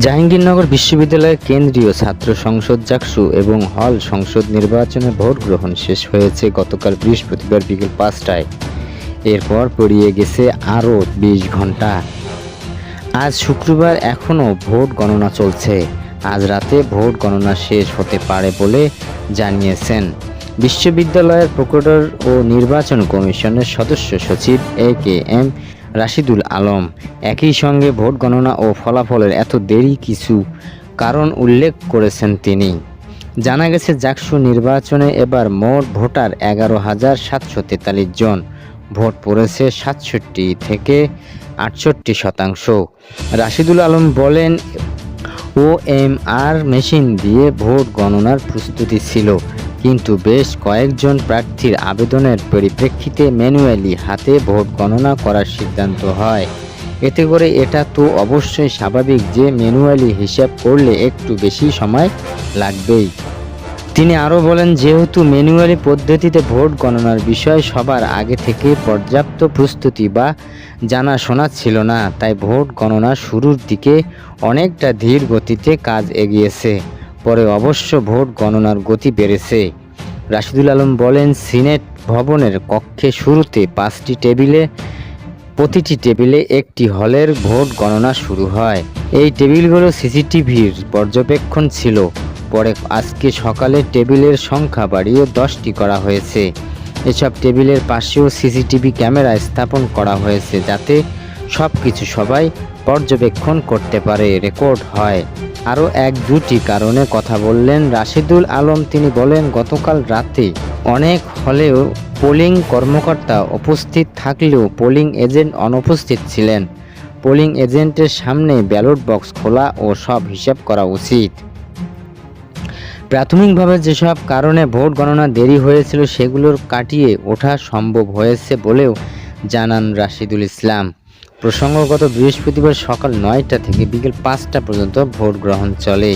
জাহাঙ্গীরনগর বিশ্ববিদ্যালয়ের কেন্দ্রীয় ছাত্র সংসদ জাকসু এবং হল সংসদ নির্বাচনে ভোট গ্রহণ শেষ হয়েছে গতকাল বৃহস্পতিবার বিকেল পাঁচটায়। এরপর পেরিয়ে গেছে আরও বিশ ঘণ্টা। আজ শুক্রবার এখনও ভোট গণনা চলছে। আজ রাতে ভোট গণনা শেষ হতে পারে বলে জানিয়েছেন বিশ্ববিদ্যালয়ের প্রক্টর ও নির্বাচন কমিশনের সদস্য সচিব A K M Rashidul Alam, একই সঙ্গে ভোট গণনা ও ফলাফলের এত দেরি কিছু কারণ উল্লেখ করেছেন তিনি। জানা গেছে, জাকসু নির্বাচনে এবার মোট ভোটার এগারো হাজার সাতশো তেতাল্লিশ জন। ভোট পড়েছে সাতষট্টি থেকে আটষট্টি শতাংশ। রাশিদুল আলম বলেন ও এম আর মেশিন দিয়ে ভোট গণনার প্রস্তুতি ছিল। কিন্তু বেশ কয়েকজন প্রার্থীর আবেদনের পরিপ্রেক্ষিতে ম্যানুয়ালি হাতে ভোট গণনা করার সিদ্ধান্ত হয়। এতে করে এটা তো অবশ্যই স্বাভাবিক যে ম্যানুয়ালি হিসাব করলে একটু বেশি সময় লাগবেই। তিনি আরও বলেন, যেহেতু ম্যানুয়ালি পদ্ধতিতে ভোট গণনার বিষয় সবার আগে থেকে পর্যাপ্ত প্রস্তুতি বা জানাশোনা ছিল না, তাই ভোট গণনা শুরুর দিকে অনেকটা ধীর গতিতে কাজ এগিয়েছে। পরে অবশ্য ভোট গণনার গতি বেড়েছে। রাশিদুল আলম বলেন, সিনেট ভবনের কক্ষে শুরুতে পাঁচটি টেবিলে, প্রতিটি টেবিলে একটি হলের ভোট গণনা শুরু হয়। এই টেবিলগুলো সিসিটিভির পর্যবেক্ষণ ছিল। পরে আজকে সকালে টেবিলের সংখ্যা বাড়িয়ে দশটি করা হয়েছে। এসব টেবিলের পাশেও সিসিটিভি ক্যামেরা স্থাপন করা হয়েছে যাতে সব কিছু সবাই পর্যবেক্ষণ করতে পারে, রেকর্ড হয়। আরও এক দুটি কারণে কথা বললেন রাশিদুল আলম। তিনি বলেন, গতকাল রাতে অনেক হলেও পোলিং কর্মকর্তা উপস্থিত থাকলেও পোলিং এজেন্ট অনুপস্থিত ছিলেন। পোলিং এজেন্টের সামনে ব্যালট বক্স খোলা ও সব হিসাব করা উচিত। প্রাথমিকভাবে যেসব কারণে ভোট গণনা দেরি হয়েছিল সেগুলোর কাটিয়ে ওঠা সম্ভব হয়েছে বলেও জানান রাশিদুল ইসলাম। প্রসঙ্গগত বৃহস্পতিবার সকাল নয়টা থেকে বিকেল পাঁচটা পর্যন্ত ভোট গ্রহণ চলে।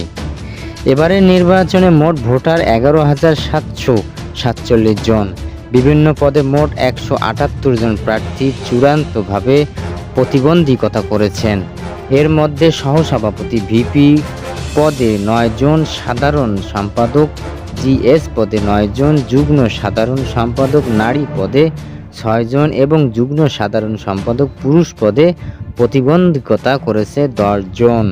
এবারের নির্বাচনে মোট ভোটার এগারো হাজার সাতশো সাতচল্লিশ জন। বিভিন্ন পদে মোট একশো আটাত্তর জন প্রার্থী চূড়ান্তভাবে প্রতিবন্ধীকতা করেছেন। এর মধ্যে সহসভাপতি ভিপি পদে নয় জন, সাধারণ সম্পাদক জিএস পদে নয় জন, যুগ্ম সাধারণ সম্পাদক নারী পদে ছয়জন এবং যুগ্ম সাধারণ সম্পাদক পুরুষ পদে প্রতিবন্ধকতা করেছে দশজন